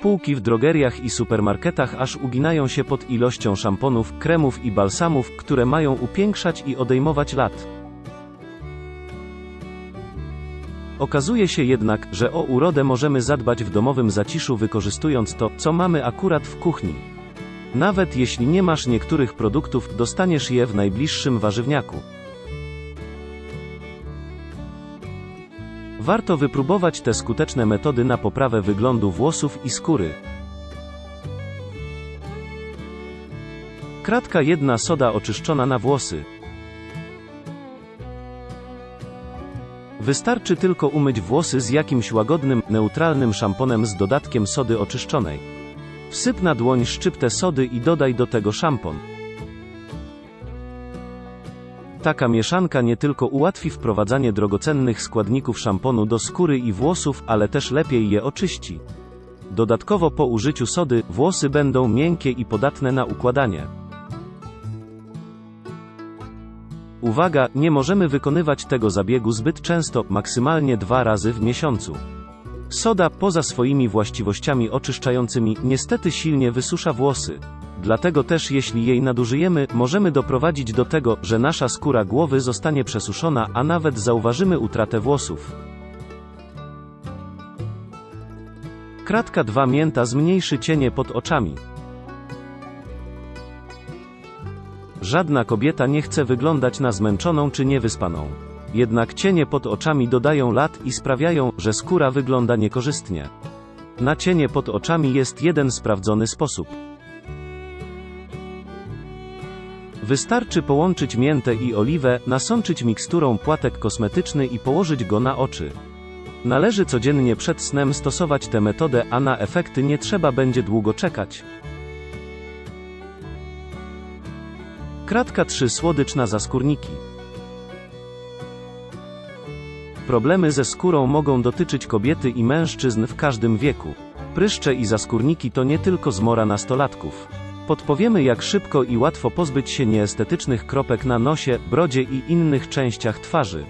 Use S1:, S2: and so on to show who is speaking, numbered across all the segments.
S1: Półki w drogeriach i supermarketach aż uginają się pod ilością szamponów, kremów i balsamów, które mają upiększać i odejmować lat. Okazuje się jednak, że o urodę możemy zadbać w domowym zaciszu wykorzystując to, co mamy akurat w kuchni. Nawet jeśli nie masz niektórych produktów, dostaniesz je w najbliższym warzywniaku. Warto wypróbować te skuteczne metody na poprawę wyglądu włosów i skóry. Kratka jedna soda oczyszczona na włosy. Wystarczy tylko umyć włosy z jakimś łagodnym, neutralnym szamponem z dodatkiem sody oczyszczonej. Wsyp na dłoń szczyptę sody i dodaj do tego szampon. Taka mieszanka nie tylko ułatwi wprowadzanie drogocennych składników szamponu do skóry i włosów, ale też lepiej je oczyści. Dodatkowo po użyciu sody, włosy będą miękkie i podatne na układanie. Uwaga, nie możemy wykonywać tego zabiegu zbyt często, maksymalnie dwa razy w miesiącu. Soda, poza swoimi właściwościami oczyszczającymi, niestety silnie wysusza włosy. Dlatego też jeśli jej nadużyjemy, możemy doprowadzić do tego, że nasza skóra głowy zostanie przesuszona, a nawet zauważymy utratę włosów. Kratka 2 mięta zmniejszy cienie pod oczami. Żadna kobieta nie chce wyglądać na zmęczoną czy niewyspaną. Jednak cienie pod oczami dodają lat i sprawiają, że skóra wygląda niekorzystnie. Na cienie pod oczami jest jeden sprawdzony sposób. Wystarczy połączyć miętę i oliwę, nasączyć miksturą płatek kosmetyczny i położyć go na oczy. Należy codziennie przed snem stosować tę metodę, a na efekty nie trzeba będzie długo czekać. Kratka 3 Słodycz na zaskórniki. Problemy ze skórą mogą dotyczyć kobiety i mężczyzn w każdym wieku. Pryszcze i zaskórniki to nie tylko zmora nastolatków. Podpowiemy jak szybko i łatwo pozbyć się nieestetycznych kropek na nosie, brodzie i innych częściach twarzy.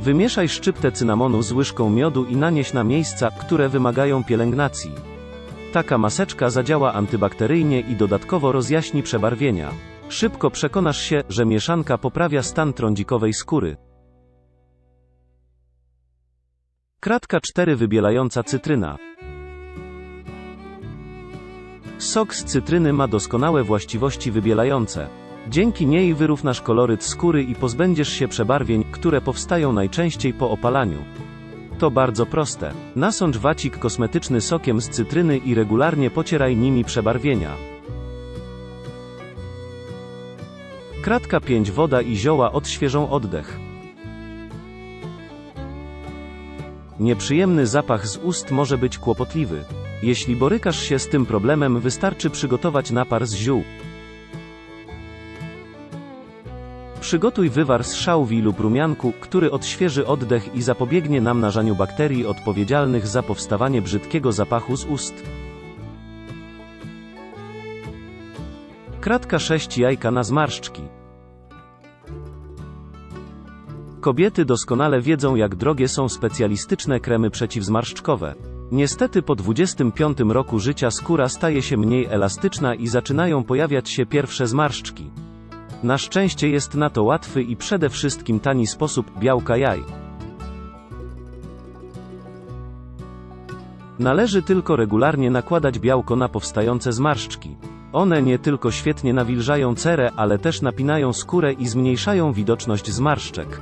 S1: Wymieszaj szczyptę cynamonu z łyżką miodu i nanieś na miejsca, które wymagają pielęgnacji. Taka maseczka zadziała antybakteryjnie i dodatkowo rozjaśni przebarwienia. Szybko przekonasz się, że mieszanka poprawia stan trądzikowej skóry. Kratka 4 Wybielająca cytryna. Sok z cytryny ma doskonałe właściwości wybielające. Dzięki niej wyrównasz koloryt skóry i pozbędziesz się przebarwień, które powstają najczęściej po opalaniu. To bardzo proste. Nasącz wacik kosmetyczny sokiem z cytryny i regularnie pocieraj nimi przebarwienia. Kratka 5 Woda i zioła odświeżą oddech. Nieprzyjemny zapach z ust może być kłopotliwy. Jeśli borykasz się z tym problemem, wystarczy przygotować napar z ziół. Przygotuj wywar z szałwi lub rumianku, który odświeży oddech i zapobiegnie namnażaniu bakterii odpowiedzialnych za powstawanie brzydkiego zapachu z ust. Kratka 6 jajka na zmarszczki. Kobiety doskonale wiedzą jak drogie są specjalistyczne kremy przeciwzmarszczkowe. Niestety po 25 roku życia skóra staje się mniej elastyczna i zaczynają pojawiać się pierwsze zmarszczki. Na szczęście jest na to łatwy i przede wszystkim tani sposób białka jaj. Należy tylko regularnie nakładać białko na powstające zmarszczki. One nie tylko świetnie nawilżają cerę, ale też napinają skórę i zmniejszają widoczność zmarszczek.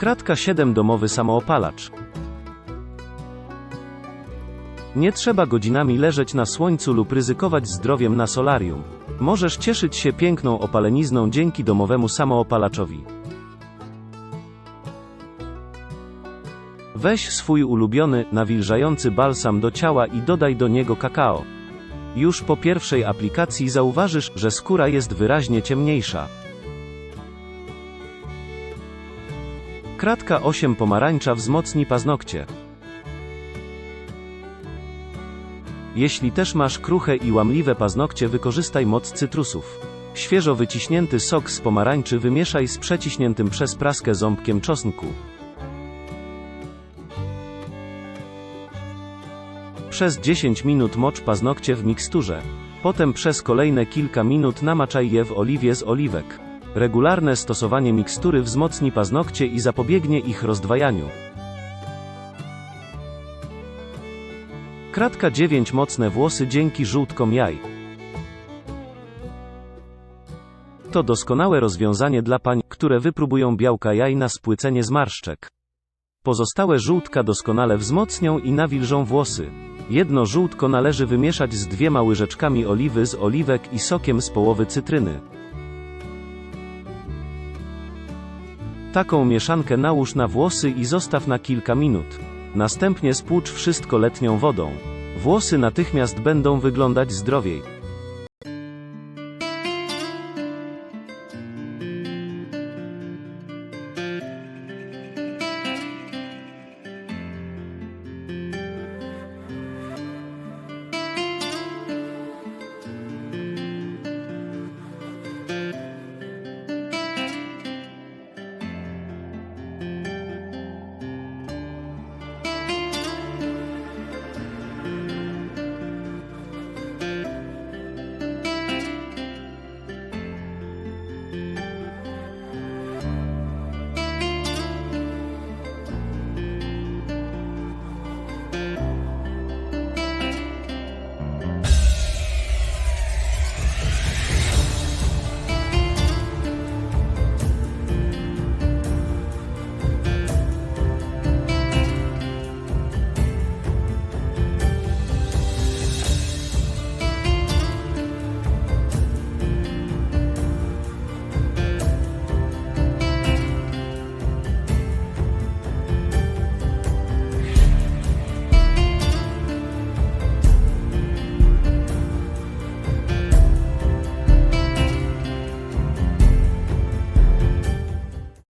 S1: Kratka 7 Domowy samoopalacz. Nie trzeba godzinami leżeć na słońcu lub ryzykować zdrowiem na solarium. Możesz cieszyć się piękną opalenizną dzięki domowemu samoopalaczowi. Weź swój ulubiony, nawilżający balsam do ciała i dodaj do niego kakao. Już po pierwszej aplikacji zauważysz, że skóra jest wyraźnie ciemniejsza. Kratka 8 pomarańcza wzmocni paznokcie. Jeśli też masz kruche i łamliwe paznokcie, wykorzystaj moc cytrusów. Świeżo wyciśnięty sok z pomarańczy wymieszaj z przeciśniętym przez praskę ząbkiem czosnku. Przez 10 minut mocz paznokcie w miksturze. Potem przez kolejne kilka minut namaczaj je w oliwie z oliwek. Regularne stosowanie mikstury wzmocni paznokcie i zapobiegnie ich rozdwajaniu. Kratka 9 Mocne włosy dzięki żółtkom jaj. To doskonałe rozwiązanie dla pań, które wypróbują białka jaj na spłycenie zmarszczek. Pozostałe żółtka doskonale wzmocnią i nawilżą włosy. Jedno żółtko należy wymieszać z dwiema łyżeczkami oliwy z oliwek i sokiem z połowy cytryny. Taką mieszankę nałóż na włosy i zostaw na kilka minut. Następnie spłucz wszystko letnią wodą. Włosy natychmiast będą wyglądać zdrowiej.